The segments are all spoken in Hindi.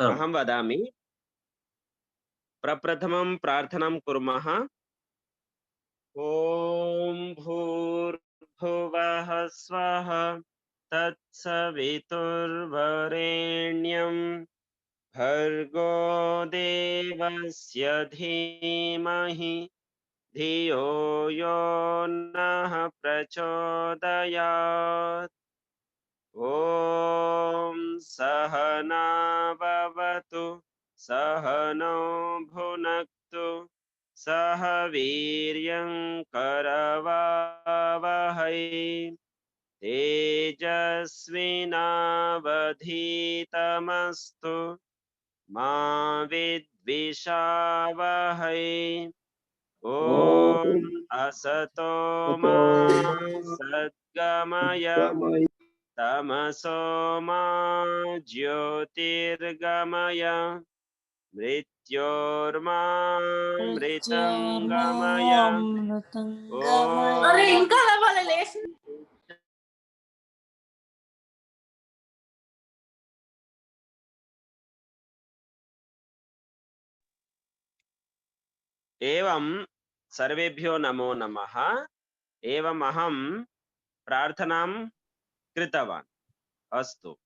आम्। अहं वदामि। प्रप्रथमं प्रार्थनां कुर्मः। ॐ भूर्भुवः स्वः, तत्सवितुर्वरेण्यं। भर्गो देवस्य धियो यो नः प्रचोदयात्। ॐ सहना भवतु सहनौ भुनक्तु सह वीर्यं करवावहै। तेजस्विनावधीतमस्तु मा विद्विषावहै। ॐ असतो मा सद्गमय। तमसो मा ज्योतिर्गमय मृत्योर्मामृतङ्गमय అరే ॐ ఇంకా లేవాలి లేచి एवं सर्वेभ्यो नमो नमः एवम् अहं प्रार्थनां कृतवान्। अस्तु।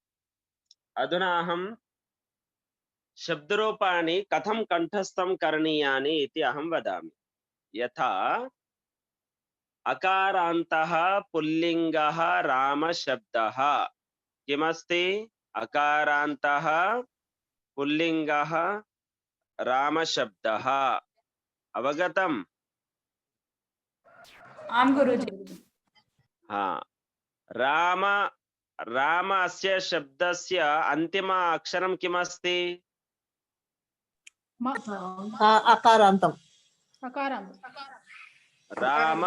अधुना अहं शब्दरूपाणि कथं कण्ठस्थं करणीयानि इति अहं वदामि। यथा अकारान्तः पुल्लिङ्गः रामशब्दः। किमस्ति? अकारान्तः पुल्लिङ्गः रामशब्दः। अवगतम्। आं गुरुजी। हा। రామ రామ అస్య శబ్దస్య అంతిమ అక్షరం కిమస్తి? అకారాంతం. రామ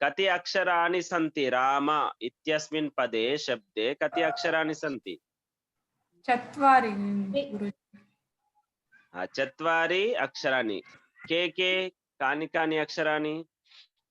కతి అక్షరాన్ని సంతి. రామ ఇత్యస్మిన్ పదే శబ్దే కతి అక్షరాన్ని సంతి. చత్వారి చత్వారి అక్షరాన్ని కే కే కాని కాని అక్షరాన్ని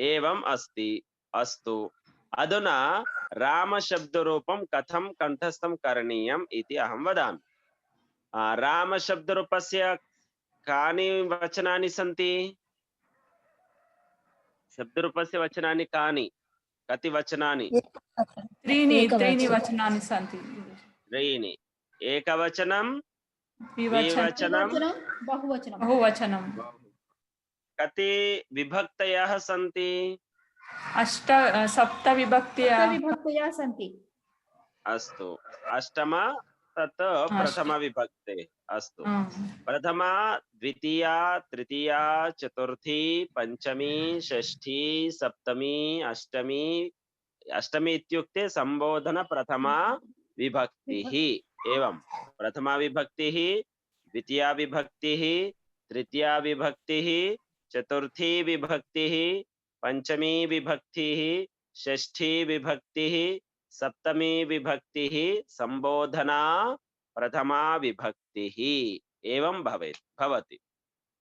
एवम् अस्ति अस्तु अधुना रामशब्दरूपं कथं कण्ठस्थं करणीयम् इति अहं वदामि रामशब्दरूपस्य कानि वचनानि सन्ति शब्दरूपस्य वचनानि कानि कति वचनानि त्रीणि त्रीणि वचनानि सन्ति त्रीणि एकवचनं द्विवचनं बहुवचनं बहुवचनं कति विभक्तयः सन्ति? अष्ट सप्त विभक्तयः। विभक्तयः सन्ति। अस्तु। अष्टम तत् प्रथमविभक्ते। अस्तु। प्रथमा द्वितीया तृतीया चतुर्थी पञ्चमी षष्ठी सप्तमी अष्टमी। अष्टमी इत्युक्ते सम्बोधनप्रथमा विभक्तिः। एवं। प्रथमा विभक्तिः द्वितीया विभक्तिः तृतीया विभक्तिः चतुर्थी विभक्तिः, पञ्चमी विभक्तिः, षष्ठी विभक्तिः, सप्तमी विभक्तिः, संबोधना प्रथमा विभक्तिः। एवं भवेत्, भवति।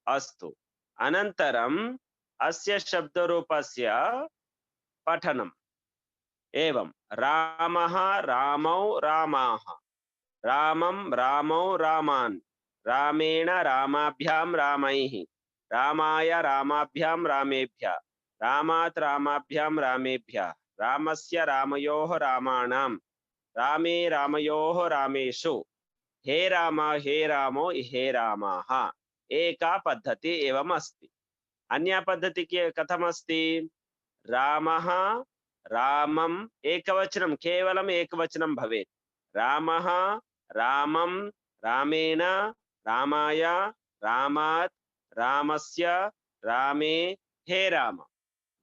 अस्तु, अनन्तरम् अस्य शब्दरूपस्य पठनम्। एवं, रामः रामौ रामाः। रामं रामौ रामान्। रामेण रामाभ्यां रामैः। रामाय रामाभ्यां रामेभ्यः। रामात् रामाभ्यां रामेभ्यः। रामस्य रामयोः रामाणां रामे रामयोः रामेषु। हे राम, हे रामो, हे रामाः। एका पद्धति एवम् अस्ति। अन्या पद्धति कथमस्ति? रामः, रामम् एकवचनं, केवलम् एकवचनं भवेत्। रामः, रामं, रामेण, रामाय, रामात् रामस्य रामे हे राम।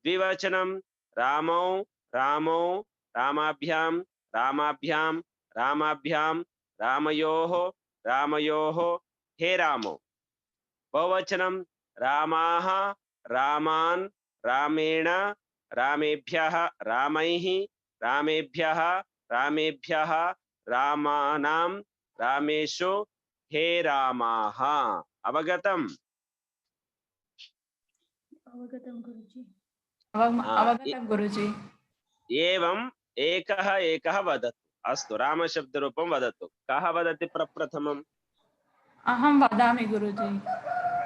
द्विवचनं रामौ रामौ रामाभ्यां रामाभ्यां रामाभ्यां रामयोः रामयोः हे रामो। बहुवचनं रामाः रामान् रामेण रामेभ्यः रामैः रामेभ्यः रामेभ्यः रामानां रामेषु हे रामाः। अवगतम्। अवगतं गुरुजी। अवग- अवगतं गुरुजी। एवम् एकः एकः वदतु। अस्तु रामशब्दरूपं वदतु। कः वदति प्रप्रथमम् अहं वदामि गुरुजी।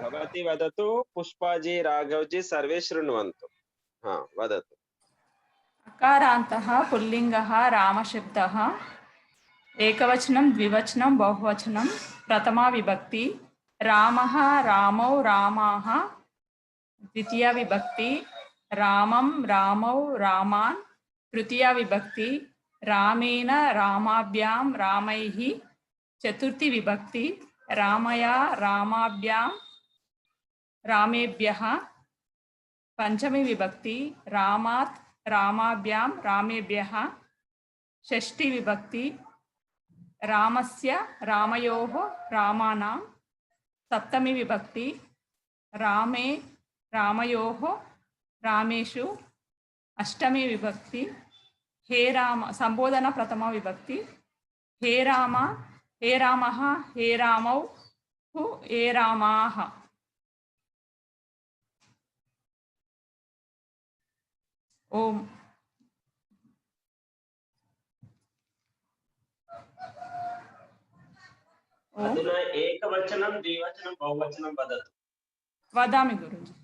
भवती वदतु पुष्पाजी राघवजी सर्वे शृण्वन्तु। हा वदतु। अकारान्तः पुल्लिङ्गः रामशब्दः एकवचनं द्विवचनं बहुवचनं प्रथमा विभक्ति रामः रामौ रामाः द्वितीया विभक्ति, रामं रामौ रामान्। तृतीया विभक्ति, रामेण रामाभ्यां रामैः। चतुर्थी विभक्ति, रामया रामाभ्यां रामेभ्यः। पञ्चमी विभक्ति, रामात् रामाभ्यां रामेभ्यः। षष्ठी विभक्ति, रामस्य रामयोः रामाणां सप्तमी विभक्ति, रामे रामयोः रामेषु अष्टमी विभक्ति हे राम सम्बोधन प्रथमा विभक्ति हे राम हे रामः हे रामौ हु रामाः। ओम। अधुना एकवचनं द्विवचनं बहुवचनं वदतु। वदामि गुरुजि।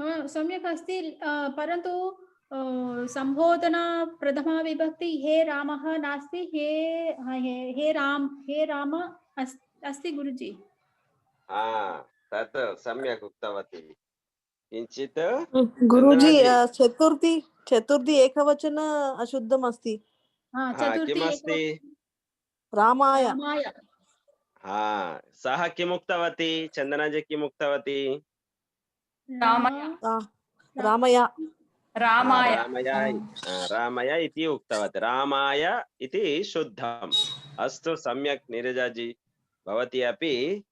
सम्यक् अस्ति परन्तु अ, सम्बोधना प्रथमा विभक्ति हे रामः नास्ति हे हे हे राम हे राम अस्- अस्ति गुरुजी। हा तत् सम्यक् उक्तवती। किञ्चित् गुरुजी चतुर्थी चतुर्थी एकवचन अशुद्धम् अस्ति चतुर्थी किमस्ति? रामाय। रामाय। हा सः किम् उक्तवती चन्दनाजी किम् उक्तवती रामय। रामय। रामाय। रामय। इति उक्तवती। रामाय इति शुद्धम्। अस्तु सम्यक् नीरजाजी भवती अपि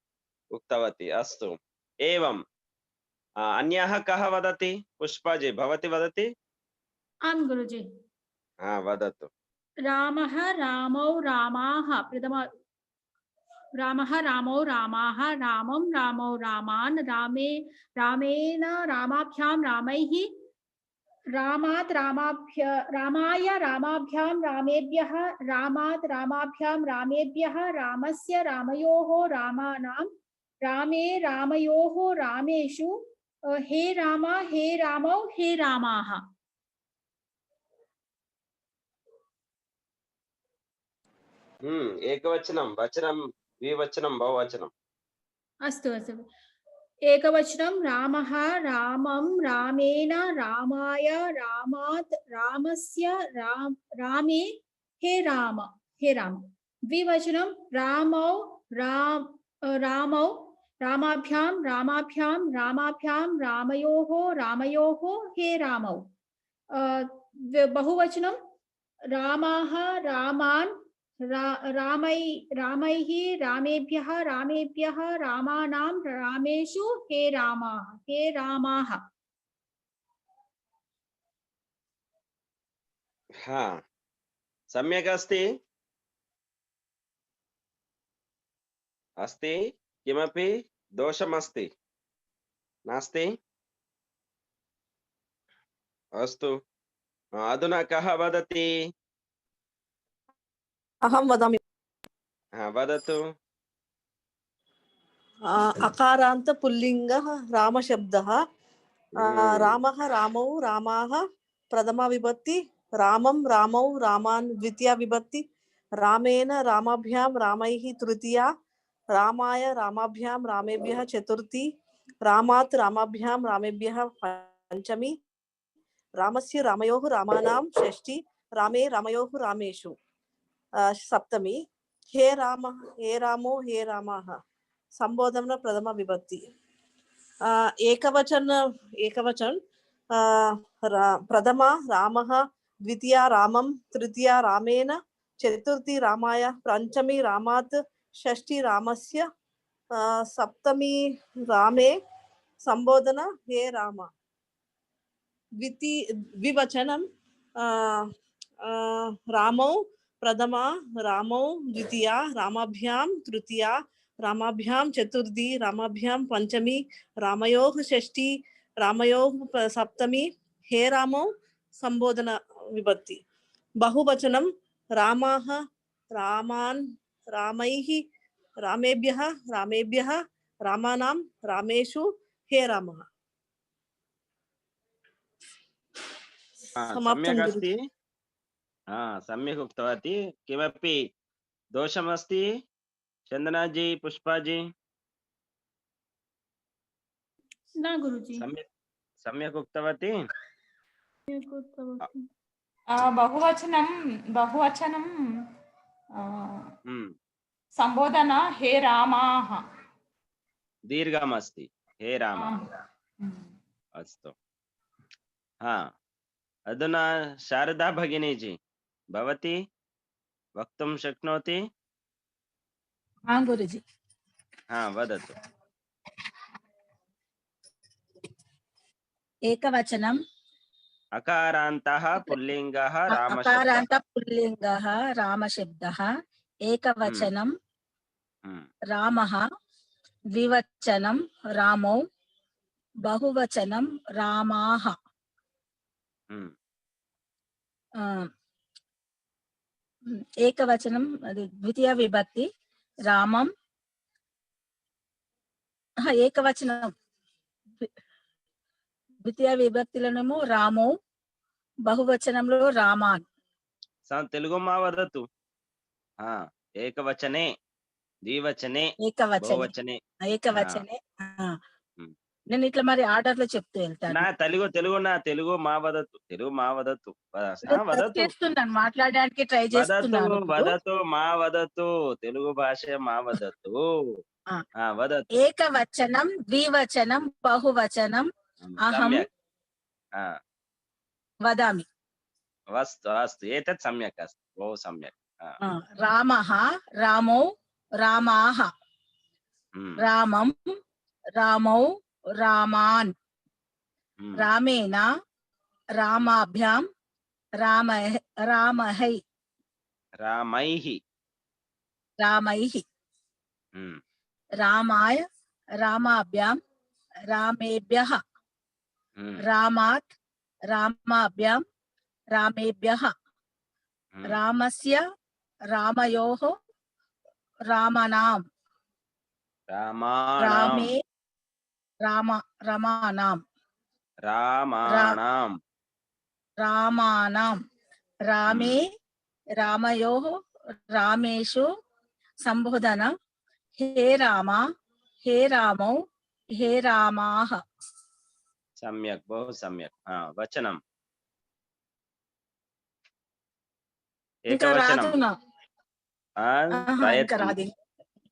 उक्तवती। अस्तु। एवम्। आ, अन्यः कः वदति? पुष्पाजी भवती वदति? आं गुरुजी। हा वदतु। रामः रामौ रामाः। प्रथम रामः रामौ रामाः, रामं रामौ रामान्, रामे, रामेण रामाभ्यां रामैः, रामात् रामाभ्य, रामाय रामाभ्यां रामेभ्यः, रामात् रामाभ्यां रामेभ्यः, रामस्य रामयोः रामे रामयोः रामेषु हे राम, हे रामौ, हे रामाः। हम्म एकवचनं, वचनं द्विवचनं, बहुवचनं। अस्तु अस्तु। एकवचनं, रामः, रामं, रामेण, रामाय, रामात्, रामस्य, राम, रामे, हे राम हे राम। द्विवचनं, रामौ, राम रामौ, रामाभ्यां रामाभ्यां रामाभ्यां, रामयोः रामयोः, हे रामौ। बहुवचनं, रामाः, रामान् रामै, रामैः, रामेभ्यः रामेभ्यः हे रामाः, हे हा अस्ति? अस्ति? किमपि? दोषमस्ति? नास्ति? अस्तु। अधुना कः वदति? अहं वदामि। हा, वदतु। आ, अकारान्त पुल्लिङ्गः रामशब्दः। हम्म, रामः रामौ रामाः प्रथमा विभक्ति रामं रामौ रामान् द्वितीया विभक्ति रामेण रामाभ्यां रामैः तृतीया रामाय रामाभ्यां रामेभ्यः चतुर्थी रामात् रामाभ्यां रामेभ्यः पञ्चमी रामस्य रामयोः रामानां षष्ठी रामे रामयोः रामेषु। आ, सप्तमी हे राम हे रामो हे रामाः संबोधन प्रथमा विभक्ति आ, एकवचन एकवचन आ, रा- प्रथमा रामः द्वितीया रामं तृतीया रामेण चतुर्थी रामाय पञ्चमी रामात् षष्ठी रामस्य आ, सप्तमी रामे संबोधन राम रामौ प्रथमा रामौ द्वितीया रामाभ्यां तृतीया रामाभ्यां चतुर्थी रामाभ्यां पञ्चमी रामयोः षष्ठी रामयोः सप्तमी हे रामौ सम्बोधन विभक्ति। बहुवचनं रामाः रामान् रामैः रामेभ्यः रामेभ्यः रामानां रामेषु हे रामः समाप्तं सम्यक् गुरुजी। अस्ति हा सम्यक् उक्तवती किमपि दोषमस्ति चन्दनाजी पुष्पाजी न गुरुजी सम्यक् सम्यक् उक्तवती ఆ, బహువచనం బహువచనం ఆ, हम्म, సంబోధన హే రామాः दीर्घमस्ति हे राम ఉమ్. अस्तु हा अधुना शारदा भगिनीजी भवती? वक्तुं शक्नोति? हाँ गुरुजी। हा वदतु। एकवचनं अकारान्तः पुल्लिङ्गः रामशब्दः। अकारान्त पुल्लिङ्गः रामशब्दः। एकवचनं हम्म, रामः। द्विवचनं रामौ। बहुवचनं रामाः। ఏకవచనం అది ద్వితీయ విభక్తి రామం. ఏకవచనం. ద్వితీయ విభక్తిలోనేమో రామో బహువచనంలో రామాన్. తెలుగు మా వదతు. ఏకవచనే ద్వివచనే ఏకవచనే. ఏకవచనే నేను ఇట్లా మరి ఆర్డర్లో చెప్తూ వెళ్తాను. నా తెలుగు తెలుగు నా తెలుగు మా వదత్తు తెలుగు మా వదత్తు చేస్తున్నాను మాట్లాడడానికి ట్రై చేస్తున్నాను వదత్తు మా వదత్తు తెలుగు భాష మా వదత్తు ఏకవచనం ద్వివచనం బహువచనం అహం. వదామి. వస్తు అస్తు ఏతత్ సమ్యక్ అస్తు. బహు సమ్యక్. రామః రామౌ రామాహ రామం రామౌ रामान। हम्म। रामेना रामाभ्याम रामः रामहै रामैः। रामैः। हम्म। रामाय रामाभ्याम रामेभ्यः। हम्म। रामात् रामाभ्याम रामेभ्यः। रामस्य रामयोः रामनां रामे రామ రమానాం. రామానాం. రామే రామయో రామేషు సంబోధన. హే రామ హే రామౌ హే రామాహ సమ్యక్ బహు సమ్యక్. వచనం.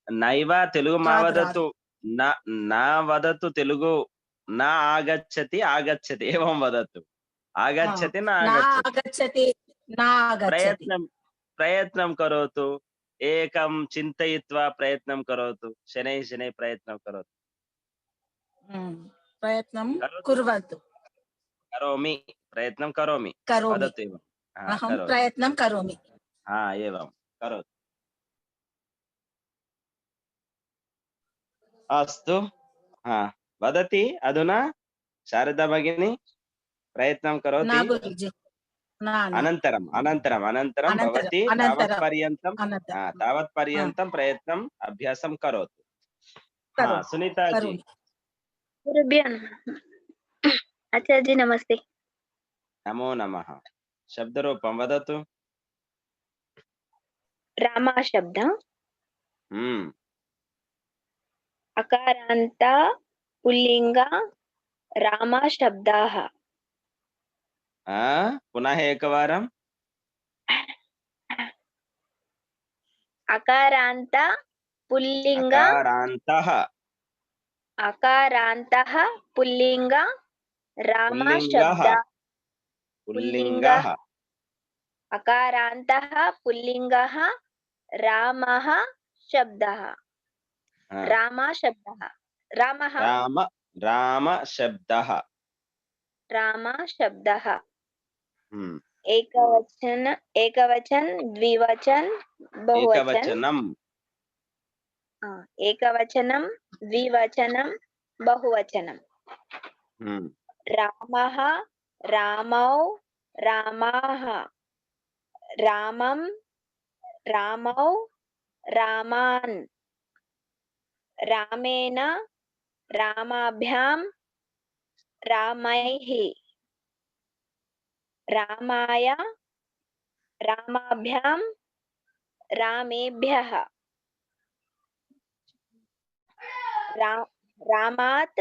నైవ తెలుగు మావదత్తు నా వదతు తెలుగు నా ఆగచ్చతి ఆగచ్చతి ఏవం వదతు? ఆగచ్చతి నా ఆగచ్చతి ప్రయత్నం ప్రయత్నం కరోతు ఏకం చింతయిత్వా ప్రయత్నం కరోతు శనై శనై ప్రయత్నం కరోతు. ప్రయత్నం. కుర్వంతు కరోమి ప్రయత్నం కరోమి కరోమి. వదతు ఏవం? ఆ, అహం కరోతు. ప్రయత్నం కరోమి. ఆ, ఏవం? కరోతు. अस्तु। हा वदति अधुना। शारदा भगिनी प्रयत्नं न करोति गुरुजि न न। अनन्तरम् अनन्तरम् अनन्तरं अनन्तरं, भवती अनन्तरं। तावत्पर्यन्तं अनन्तरं हा, तावत्पर्यन्तं प्रयत्नम् अभ्यासं करोतु। हा करोमि, सुनीता जी अकारान्त पुल्लिङ्ग रामा शब्दाः आ, पुनः एकवारं अकारान्त पुल्लिङ्ग अकारान्तः अकारान्तः पुल्लिङ्ग रामा शब्द पुल्लिङ्गः अकारान्तः पुल्लिङ्गः रामः शब्दः हा, रामा शब्दः रामः। राम रामशब्दः। रामा शब्दः हम्म। एकवचन एकवचन द्विवचन बहुवचन। एकवचनं द्विवचनं बहुवचनं रामः रामौ रामाः। रामं रामौ रामान्। रामेण रामाभ्यां रामैः। रामाय रामाभ्यां रामेभ्यः। रा रामात्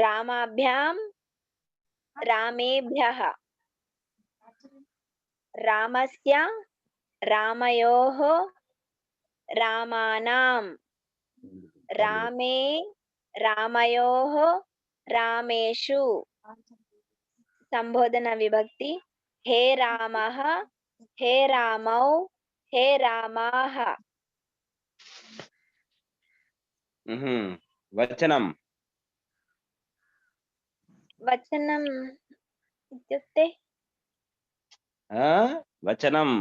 रामाभ्यां रामस्य रामयोः रामानां रामे रामयोः रामेषु संबोधन विभक्ति हे रामः हे रामौ हे रामाः हम्म वचनं वचनम् इत्युक्ते आ, वचनम्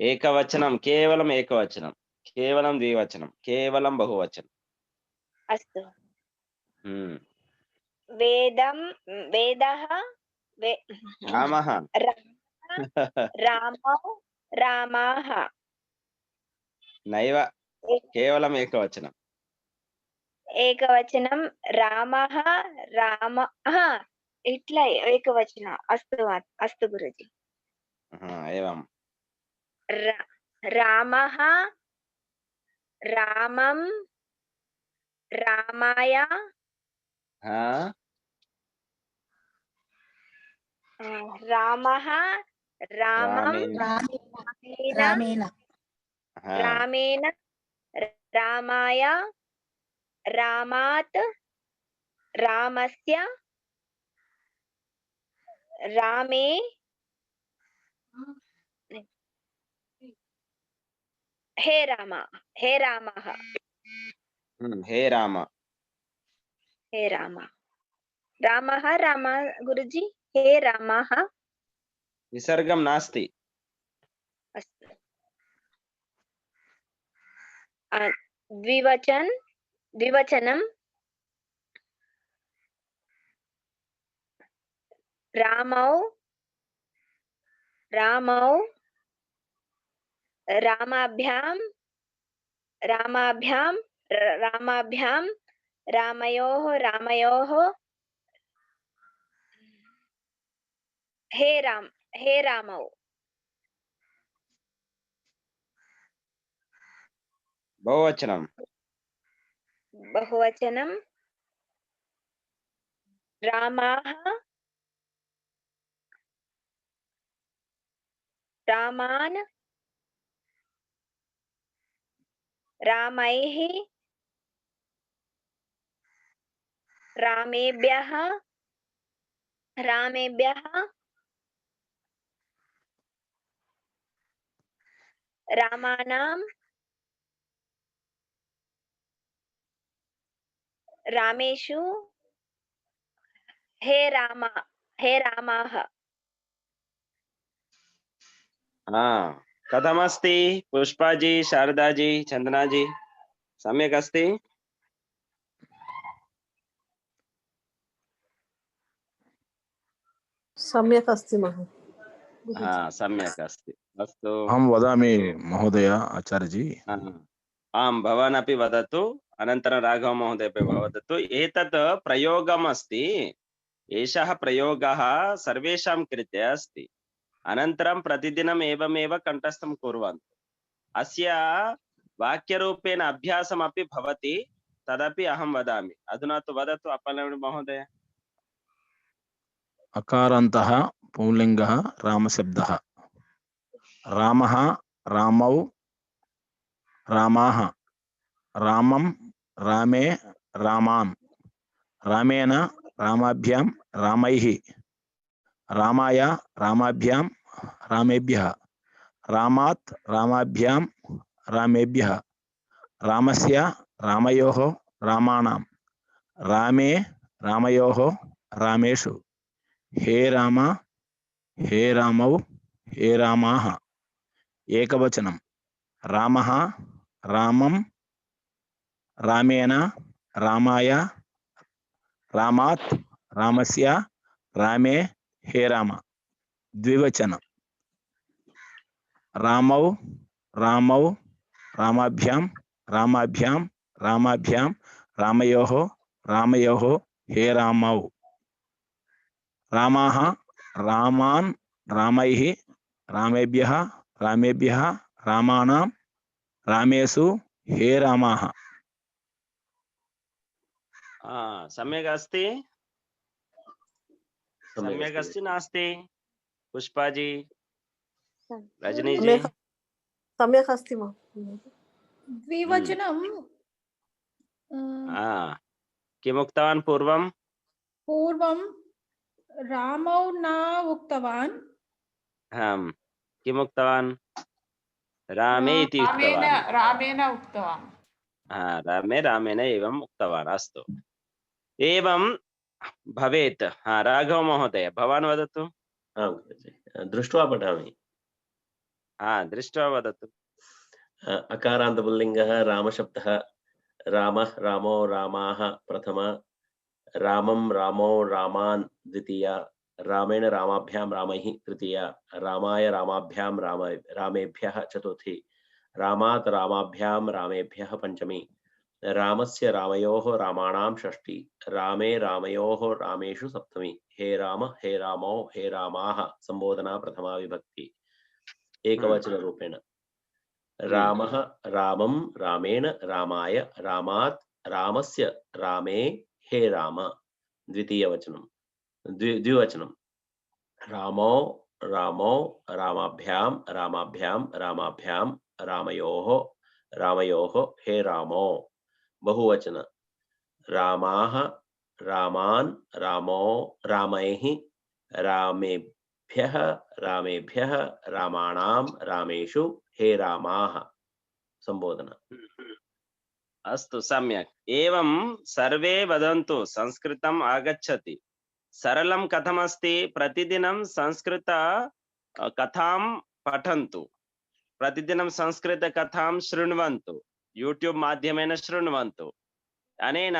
एकवचनं केवलम् एकवचनं केवलं द्विवचनं केवलं बहुवचनं अस्तु हम्म वेदं वेदः वे रामः रामौ रामाः नैव केवलम् एकवचनम् एकवचनं रामः राम हा इट्ला एकवचन अस्तु वा- अस्तु गुरुजि हा, एवं र- रामः रामं रामाय हा, अ, रामः रामं रामेण रामेण रामाय रामात् रामस्य रामे हे राम हे रामः हम्म, हे राम हे राम रामः राम गुरुजि हे रामः विसर्गं नास्ति अस्तु अ, द्विवचन द्विवचनं रामौ रामौ रामाभ्यां रामाभ्यां र- रामाभ्यां रामयोः रामयोः। हे राम हे रामौ। बहुवचनं। बहुवचनं। रामाः रामान् रामैः रामेभ्यः रामेभ्यः रामानां रामेषु हे राम हे रामाः। कथमस्ति? पुष्पाजी शारदाजी जी सम्यक् अस्ति सम्यक् अस्ति सम्यक् अस्ति। अस्तु वदामि महोदय आचार्यजी। आं भवान् अपि वदतु राघव महोदय अपि वदतु। एतत् प्रयोगम् अस्ति एषः प्रयोगः सर्वेषां कृते अस्ति। अनन्तरं प्रतिदिनम् एवमेव कण्ठस्थं कुर्वन्तु अस्य वाक्यरूपेण अभ्यासमपि भवति तदपि अहं वदामि अधुना तु वदतु अपलवि महोदय अकारान्तः पुंलिङ्गः रामशब्दः रामः रामौ रामाः रामं रामे रामान् रामेण रामाभ्यां रामैः रामाय, रामाभ्यां, रामेभ्यः। रामात्, रामाभ्यां, रामेभ्यः। रामस्य, रामयोः, रामाणां। रामे, रामयोः, रामेषु। हे राम, हे रामौ, हे रामाः। एकवचनं। रामः, रामं, रामेण, रामाय। रामात्, रामस्य, रामे हे राम द्विवचनं रामौ रामौ रामाभ्यां रामाभ्यां रामाभ्यां रामयोः रामयोः हे रामौ रामाः रामान् रामैः रामेभ्यः रामेभ्यः रामाणां रामेषु हे रामाः सम्यक् अस्ति सम्यक् अस्ति नास्ति पुष्पाजी रजनीजी सम्यक् सम्यक् अस्ति द्विवचनं अ, हा किमुक्तवान् पूर्वं पूर्वं रामौ न उक्तवान्। आम् किमुक्तवान्? रामे इति उक्तवान्। रामेण उक्तवान्। हा रामे रामेण एवम् उक्तवान् अस्तु। एवं भवेत्। हा राघव महोदय भवान् वदतु? आं गुरुजि दृष्ट्वा पठामि। हा दृष्ट्वा वदतु। अकारान्तपुल्लिङ्गः रामशब्दः रामः रामो रामाः प्रथम रामं रामो रामान् द्वितीया रामेण रामाभ्यां रामैः तृतीया रामाय रामाभ्यां राम रामेभ्यः चतुर्थी रामात् रामाभ्यां रामेभ्यः पञ्चमी। रामस्य रामयोः रामाणां षष्ठी रामे रामयोः रामेषु सप्तमी हे राम हे रामौ हे रामाः सम्बोधना प्रथमा विभक्ति। एकवचनरूपेण। रामः रामं रामेण रामाय रामात् रामस्य रामे हे राम। द्वितीयवचनं। द्वि द्विवचनं। रामो रामो रामाभ्यां रामाभ्यां रामाभ्यां रामयोः रामयोः हे रामो। बहुवचन। रामाः, रामान्, रामो, रामैः, रामेभ्यः रामेभ्यः रामाणां रामेषु, हे रामाः। सम्बोधना। अस्तु, सम्यक्। एवं सर्वे वदन्तु, संस्कृतम् आगच्छति। सरलं कथमस्ति? प्रतिदिनं संस्कृत कथां पठन्तु। प्रतिदिनं संस्कृतकथां शृण्वन्तु। यूट्यूब् माध्यमेन शृण्वन्तु अनेन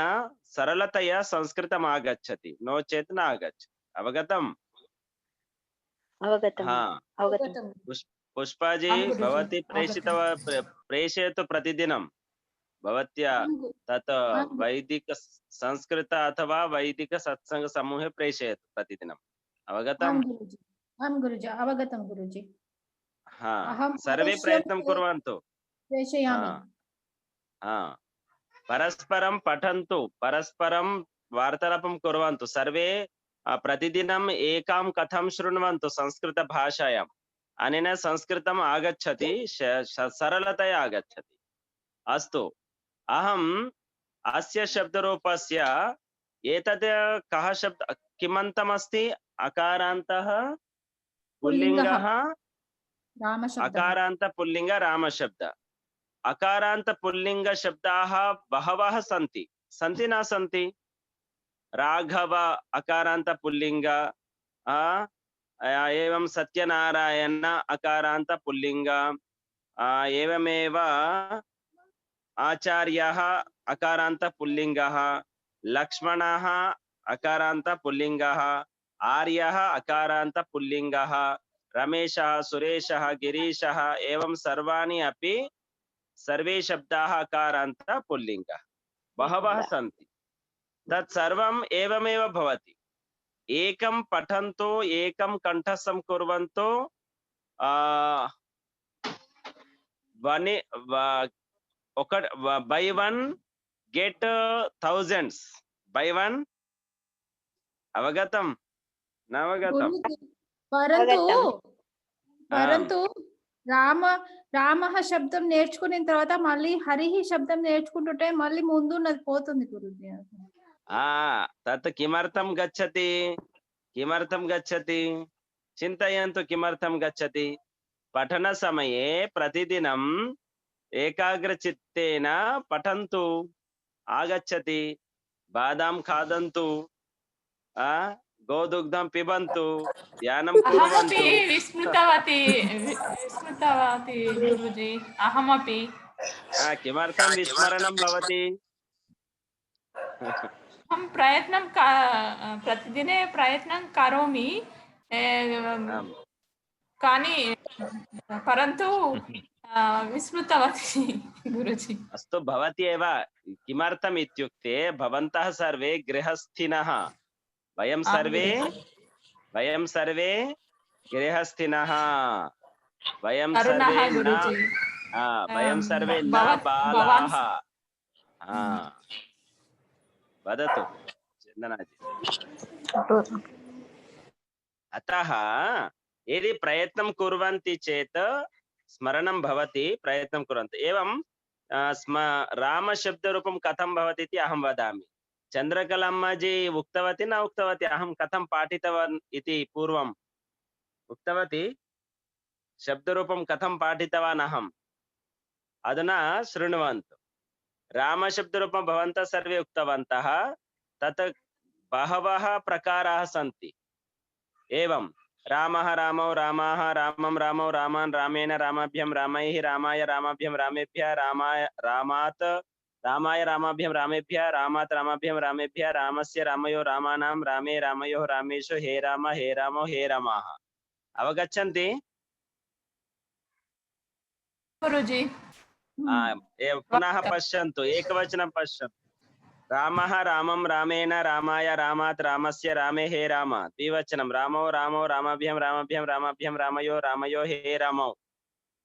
सरलतया संस्कृतम् आगच्छति नो चेत् न आगच्छति अवगतम् अवगतं हा अवगतं पुष्पाजी आं गुरुजि, भवती अवगतम्। प्रेषितव प्रे- प्रेषयतु प्रतिदिनं भवत्या तत् आं। वैदिक संस्कृत अथवा वैदिक सत्संग समूहे प्रेषयतु प्रतिदिनम् आं अवगतम् गुरुजि आं गुरुजि अवगतं गुरुजि हा अहं सर्वे अवश्यं प्रयत्नं प्रे- कुर्वन्तु प्रेषयामि हा हा परस्परं पठन्तु परस्परं वार्तालापं कुर्वन्तु सर्वे अ, प्रतिदिनम् एकां कथां शृण्वन्तु संस्कृतभाषायाम् अनेन संस्कृतम् आगच्छति श- श- सरलतया आगच्छति अस्तु अहम् अस्य शब्दरूपस्य एतत् कः शब्द किमन्तमस्ति अकारान्तः अकारान्त पुल्लिङ्ग शब्दाः बहवः सन्ति। सन्ति न सन्ति? राघव आ, आ, एवं सत्यनारायण अकारान्त पुल्लिङ्ग आ, एवमेव आचार्यः अकारान्त पुल्लिङ्गः लक्ष्मणः अकारान्त पुल्लिङ्गः आर्यः अकारान्त पुल्लिङ्गः रमेशः सुरेशः गिरीशः एवं सर्वाणि अपि సర్వే శబ్దాः కారాంత పుల్లింగ బహవ సంతి తత్సర్వం ఏవమేవ భవతి ఏకం పఠంతో ఏకం కంఠస్థం కుర్వంతో ఆ వని ఒక buy one get thousands buy one అవగతం నవగతం పరంతు రామ రామ శబ్దం నేర్చుకున్న తర్వాత మళ్ళీ హరిహి శబ్దం నేర్చుకుంటుంటే మళ్ళీ ముందు ఉన్నది పోతుంది గురుజీ. ఆ తత్ కిమర్థం గచ్చతి కిమర్థం గచ్చతి చింతయంతు కిమర్థం గచ్చతి. పఠన సమయే ప్రతిదినం ఏకాగ్రచిత్తేన పఠంతు ఆగచ్చతి బాదాం ఖాదంతు ఆ గోదుగ్ధం పిబంతు ధ్యానం अहमपि కుర్వంతు विस्मृतवती वि- विस्मृतवती गुरुजी अहमपि ఆ, కిమర్థం విస్మరణం భవతి अहं प्रयत्नं का- प्रतिदिने प्रयत्नं करोमि ए, आम्. కానీ परन्तु अ, विस्मृतवती गुरुजी अस्तु भवति एव किमर्थम् इत्युक्ते भवन्तः सर्वे गृहस्थिनः वयं आं सर्वे गुरुजी। वयं सर्वे गृहस्थिनः। वयं करुणः सर्वे न गुरुजी। आ, वयं आं, सर्वे न भवत्- बालाः। भवान्- आ, वदतु चन्दनाजी। अतः यदि प्रयत्नं कुर्वन्ति चेत् स्मरणं भवति प्रयत्नं कुर्वन्ति एवं अ, स्म रामशब्दरूपं कथं भवति इति अहं वदामि चन्द्रकलाम्माजी उक्तवती न उक्तवती अहं कथं पाठितवान् इति पूर्वम् उक्तवती शब्दरूपं कथं पाठितवान् अहम् अधुना शृण्वन्तु रामशब्दरूपं भवन्तः सर्वे उक्तवन्तः तत् बहवः प्रकाराः सन्ति एवं रामः रामौ रामाय रामाभ्यं रामेभ्यः रामात् रामाय रामाभ्यं रामस्य रामयो रामानां रामे रामयोः रामेषु हे राम हे रामो हे रमाः। अवगच्छन्ति? गुरुजी। पुनः पश्यन्तु एकवचनं पश्यन्तु। रामः रामं रामेण रामाय रामात् रामस्य रामे हे राम। द्विवचनं रामो रामो रामाभ्यं रामाभ्यं रामाभ्यं रामयो रामयो हे रामौ।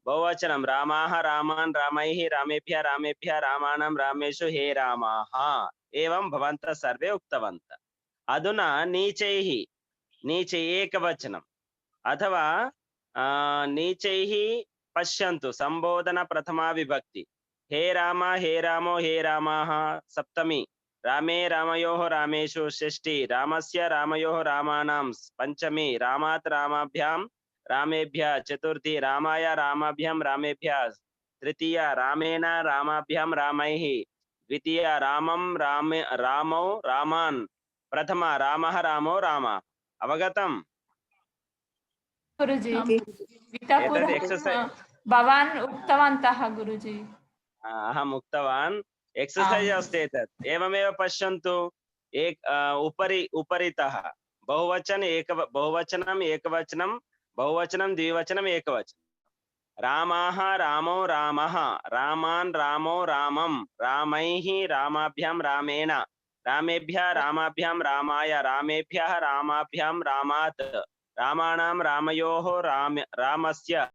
बहुवचनं रामाः रामान् रामैः रामेभ्यः रामेभ्यः रामाणां रामेषु हे रामाः एवं भवन्तः सर्वे उक्तवन्तः अधुना नीचैः नीचे एकवचनम् अथवा आ, नीचैः पश्यन्तु सम्बोधन प्रथमा विभक्ति हे राम हे रामो हे रामाः सप्तमी रामे रामयोः रामेषु षष्ठी रामस्य रामयोः रामाणां पञ्चमी रामात् रामाभ्यां चतुर्थी रामाय रामाभ्यां रामेभ्यः तृतीया रामेण रामाभ्यां रामैः द्वितीया रामं रामे रामौ रामान् प्रथमा रामः रामो राम। अवगतम्। गुरुजी पूर्वं exercise- भवान् उक्तवन्तः गुरुजी। अहम् उक्तवान्। एक्ससैज् अस्ति एतत् एवमेव पश्यन्तु। एक उपरि उपरितः। बहुवचन एक बहुवचनम् एकवचनं बहुवचनं द्विवचनम् एकवचनं। रामाः, रामो रामाभ्यां रामेण, रामेभ्यः रामाभ्यां रामाय, रामेभ्यः रामाभ्यां रामात्, रामाणां रामयोः राम, रामस्य